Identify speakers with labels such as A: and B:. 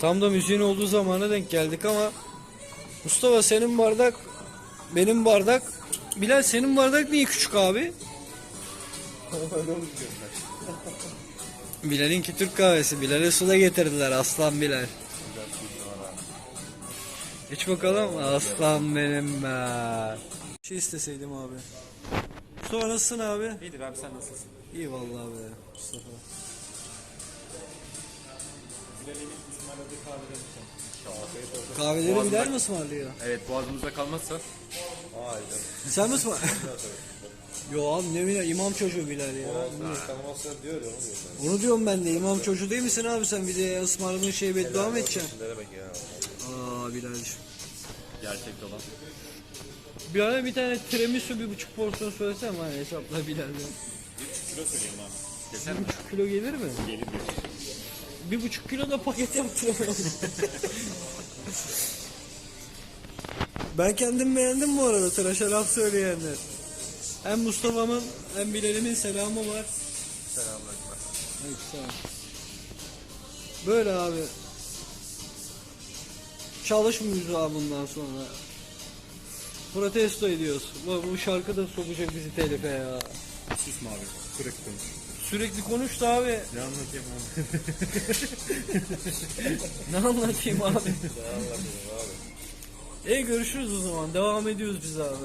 A: Tam da müziğin olduğu zamana denk geldik ama Mustafa senin bardak benim bardak Bilal senin bardak niye küçük abi? Bilal'inki Türk kahvesi. Bilal'e su da getirdiler aslan Bilal. İç bakalım aslan benim be. Bir şey isteseydim abi. Mustafa nasılsın abi?
B: İyidir abi sen nasılsın?
A: İyi vallahi be Mustafa.
B: Bilal'in ısmarladığı.
A: Kahveleri
B: Boğazımda-
A: Bilal mi ısmarlıyor?
B: Evet boğazımızda kalmazsa.
A: Sen mi? Yo abi ne Bilal imam çocuğu Bilal ya.
C: Tanımazsan diyor ya onu diyor.
A: Onu diyorum ben de imam çocuğu değil misin abi sen bir de ısmarladığın şeye beddua mı edeceksin?
C: Ne demek ya?
A: Aa Bilal'cim.
B: Gerçekte olan.
A: Bir ara bir tane tiramisu bir buçuk porsiyon söylesem hani hesapla Bilal'den.
B: Kilo söyleyeyim abi. Keser mi?
A: Bir buçuk kilo gelir mi?
B: Gelir gelir.
A: Bir buçuk kilo da paket yaptıramam. ben kendim beğendim bu arada tıraşa laf söyleyenler. Hem Mustafa'mın hem Bilal'imin selamı var.
C: Selamünaleyküm.
A: Aleykümselam. Böyle abi. Çalışmıyoruz abi bundan sonra. Protesto ediyoruz. Bu, bu şarkı da sokacak bizi telife ya.
B: Susma abi. Sürekli konuş.
A: Sürekli konuştu abi.
B: Ne anlatayım abi?
A: Ne anlatayım abi? E görüşürüz o zaman. Devam ediyoruz biz abi.